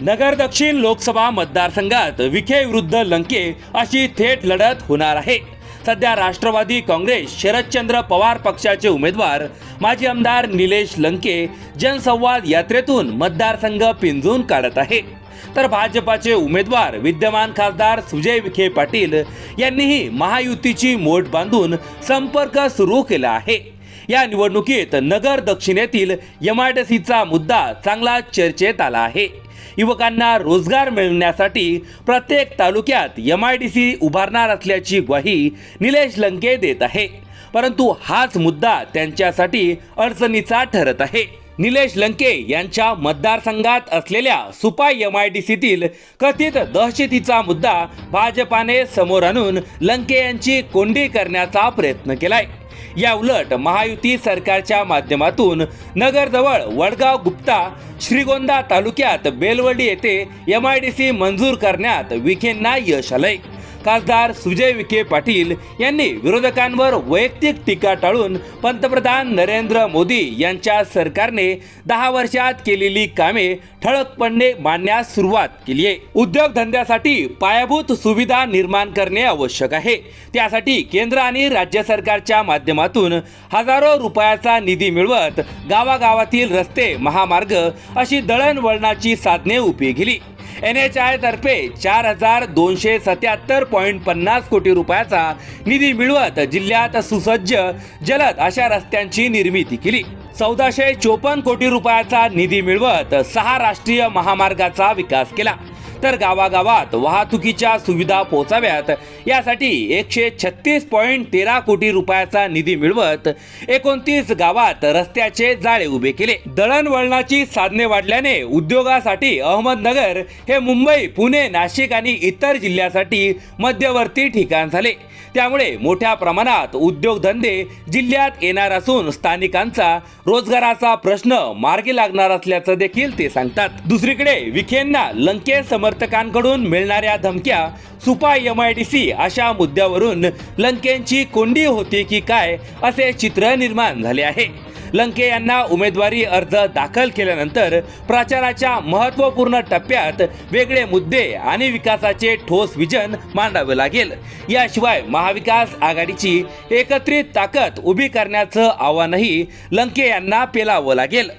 नगर दक्षिण लोकसभा मतदारसंघात विखे विरुद्ध लंके अशी थेट लढत होणार आहे. सध्या राष्ट्रवादी काँग्रेस शरदचंद्र पवार पक्षाचे उमेदवार माजी आमदार निलेश लंके जनसंवाद यात्रेतून मतदारसंघ पिंजून काढत आहे. तर भाजपाचे उमेदवार विद्यमान खासदार सुजय विखे पाटील यांनीही महायुतीची मोठ बांधून संपर्क सुरू केला आहे. या निवडणुकीत नगर दक्षिणेतील एमआयडीसीचा मुद्दा चांगला चर्चेत आला आहे. युवकांना रोजगार मिळण्यासाठी प्रत्येक तालुक्यात एम आय डी सी उभारणार असल्याची ग्वाही निलेश लंके देत आहे. परंतु हाच मुद्दा त्यांच्यासाठी अडचणीचा ठरत आहे. निलेश लंके यांच्या मतदारसंघात असलेल्या सुपाय एम आय डी सीतील कथित दहशतीचा मुद्दा भाजपाने समोर आणून लंके यांची कोंडी करण्याचा प्रयत्न केलाय. या उलट महायुती सरकारच्या माध्यमातून नगरजवळ वडगाव गुप्ता श्रीगोंदा तालुक्यात बेलवडी येथे एम आय डी सी मंजूर करण्यात विखेंना यश आलंय. खासदार सुजय विखे पाटील यांनी विरोधकांवर वैयक्तिक टीका टाळून पंतप्रधान नरेंद्र मोदी यांच्या सरकारने दहा वर्षात केलेली कामे ठळकपणे मांडण्यास सुरुवात केली आहे. उद्योगधंद्यासाठी पायाभूत सुविधा निर्माण करणे आवश्यक आहे. त्यासाठी केंद्र आणि राज्य सरकारच्या माध्यमातून हजारो रुपयाचा निधी मिळवत गावागावातील रस्ते महामार्ग अशी दळणवळणाची साधने उभी केली. एन एच आय तर्फे चार हजार दोनशे सत्याहत्तर पॉईंट पन्नास कोटी रुपयाचा निधी मिळवत जिल्ह्यात सुसज्ज जलद अशा रस्त्यांची निर्मिती केली. चौदाशे चोपन्न कोटी रुपयाचा निधी मिळवत सहा राष्ट्रीय महामार्गाचा विकास केला. तर गावागावात वाहतुकीच्या सुविधा पोहोचाव्यात यासाठी एकशे छत्तीस पॉईंट तेरा कोटी रुपयाचा निधी मिळवत एकोणतीस गावात रस्त्याचे जाळे उभे केले. दळणवळणाची साधने वाढल्याने उद्योगासाठी अहमदनगर हे मुंबई पुणे नाशिक आणि इतर जिल्ह्यासाठी मध्यवर्ती ठिकाण झाले. त्यामुळे मोठ्या प्रमाणात उद्योगधंदे जिल्ह्यात येणार असून स्थानिकांचा रोजगाराचा प्रश्न मार्गी लागणार असल्याचं देखील ते सांगतात. दुसरीकडे विखेंना लंके समर्थकांकडून मिळणाऱ्या धमक्या Supa M I D C अशा मुद्द्यावरून लंकेंची कोंडी होती की काय असे चित्र निर्माण झाले आहे. लंके यांना उमेदवारी अर्ज दाखल केल्यानंतर प्रचाराच्या महत्त्वपूर्ण टप्प्यात वेगळे मुद्दे आणि विकासाचे ठोस विजन मांडावे लागेल. याशिवाय महाविकास आघाडीची एकत्रित ताकद उभी करण्याचं आव्हानही लंके यांना पेलावं लागेल.